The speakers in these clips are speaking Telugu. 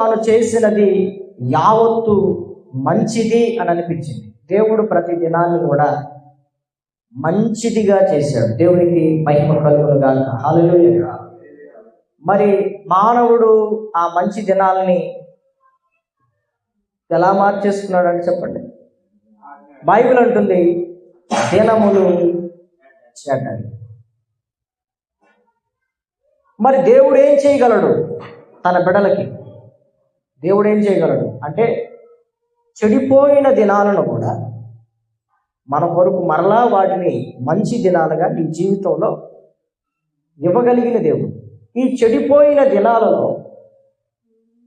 తాను చేసినది యావత్తు మంచిది అని అనిపించింది. దేవుడు ప్రతి దినాన్ని కూడా మంచిదిగా చేశాడు. దేవునికి మహిమ కలుగునుగా హల్లెలూయా. మరి మానవుడు ఆ మంచి దినాల్ని ఎలా మార్చేసుకున్నాడు అని చెప్పండి? బైబిల్ అంటుంది దినములు చెడ్డవి. మరి దేవుడు ఏం చేయగలడు? తన బిడలకి. దేవుడు ఏం చేయగలడు? అంటే చెడిపోయిన దినాలను కూడా మన కొరకు మరలా వాటిని మంచి దినాలుగా నీ జీవితంలో ఇవ్వగలిగిన దేవుడు. ఈ చెడిపోయిన దినాలలో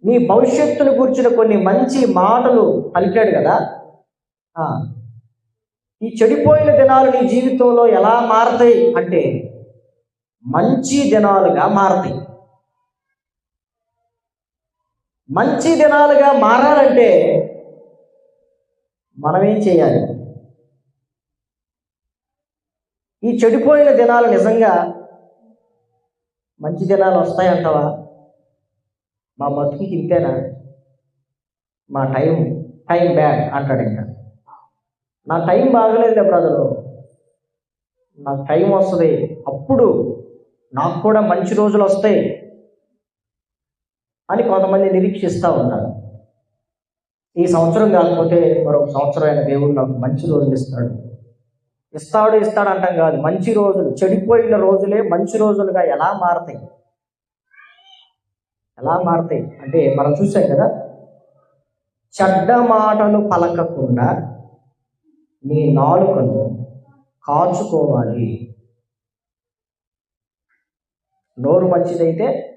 నీ భవిష్యత్తును కూర్చున్న కొన్ని మంచి మాటలు పలికాడు కదా? ఈ చెడిపోయిన దినాలు నీ జీవితంలో ఎలా మారతాయి? అంటే మంచి దినాలుగా మారతాయి. మంచి దినాలుగా మారాలంటే మనం ఏం చేయాలి? ఈ చెడిపోయిన దినాలు నిజంగా మంచి దినాలు వస్తాయంటావా మా బతుకి ఇంతేనా? మా టైం టైం బ్యాడ్ అంటాడు ఇంకా. నా టైం బాగలేదులే బ్రదరు. నాకు టైం వస్తుంది. అప్పుడు నాకు కూడా మంచి రోజులు వస్తాయి. అని కొంతమంది నిరీక్షిస్తూ ఉంటారు. ఈ సంవత్సరం కాకపోతే మరొక సంవత్సరం అయిన దేవుడు నాకు మంచి రోజులు ఇస్తాడు. ఇస్తాడు ఇస్తాడు అంటాం కాదు. మంచి రోజులు చెడిపోయిన రోజులే మంచి రోజులుగా ఎలా మారతాయి? ఎలా మారతాయి? అంటే మనం చూసాం కదా చెడ్డ మాటలు పలకకుండా నీ నాలుకను కాచుకోవాలి. నోరు మంచిదైతే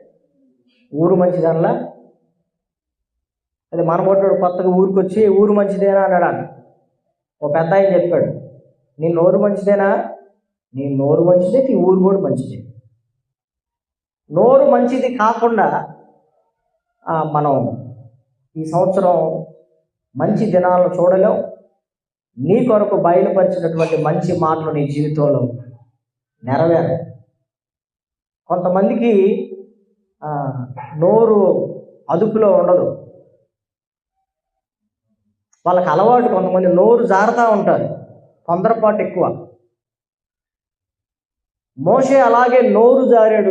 ఊరు మంచిదనలా? అది మనబొట్టుడు కొత్తగా ఊరికి వచ్చి ఊరు మంచిదేనా? అన్నాడు ఓ పెద్ద ఆయన చెప్పాడు నీ నోరు మంచిదేనా? నీ నోరు మంచిదే నీ ఊరు కూడా మంచిదే. నోరు మంచిది కాకుండా మనం ఈ సంవత్సరం మంచి దినాలను చూడలేం. నీ కొరకు బయలుపరిచినటువంటి మంచి మాటలు నీ జీవితంలో నెరవేరు కొంతమందికి నోరు అదుపులో ఉండదు. వాళ్ళకి అలవాటు కొంతమంది నోరు జారుతూ ఉంటారు. తొందరపాటు ఎక్కువ. మోషే అలాగే నోరు జారాడు.